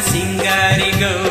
singaringo.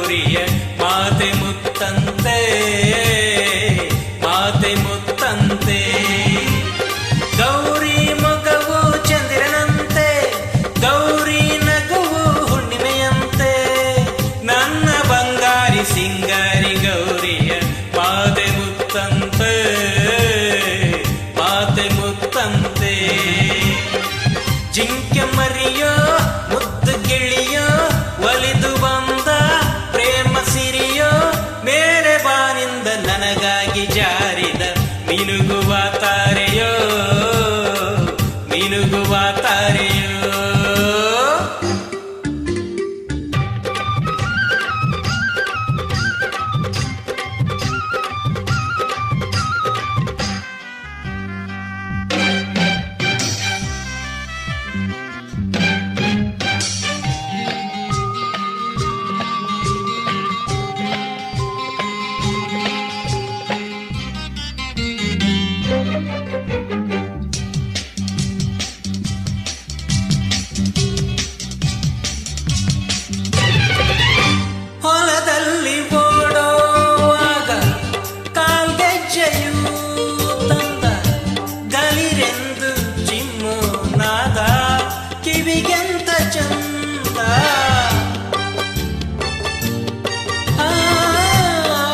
ಕಿವಿಗೆಂತ ಚಂದ.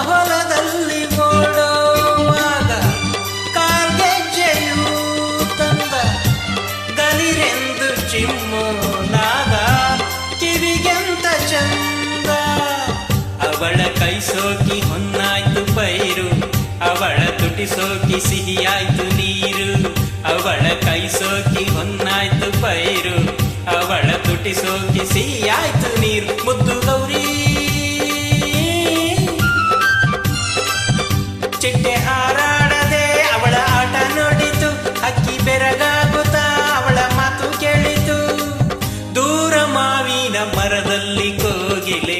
ಹೊಲದಲ್ಲಿ ಓಡೋವಾಗ ಕಾಲ್ಗೆಜ್ಜೆಯು ತಂದ ಗಲಿರೆಂದು ಚಿಮ್ಮು ನಾದ ಕಿವಿಗೆಂತ ಚಂದ. ಅವಳ ಕೈ ಸೋಕಿ ಹೊನ್ನಾಯ್ತು ಪೈರು, ಅವಳ ತುಟಿ ಸೋಕಿ ಸಿಹಿಯಾಯ್ತು ನೀರು. ಅವಳ ಕೈ ಸೋಕಿ ಹೊನ್ನ ತುಟಿ ಸೋಕಿ ಸಿಹಿಯಾಯ್ತು ನೀರು ಮುದ್ದು ಗೌರಿ. ಚಿಟ್ಟೆ ಹಾರಾಡದೆ ಅವಳ ಆಟ ನೋಡಿತು, ಅಕ್ಕಿ ಬೆರಗಾಗುತ್ತ ಅವಳ ಮಾತು ಕೇಳಿತು. ದೂರ ಮಾವಿನ ಮರದಲ್ಲಿ ಕೋಗಿಲೆ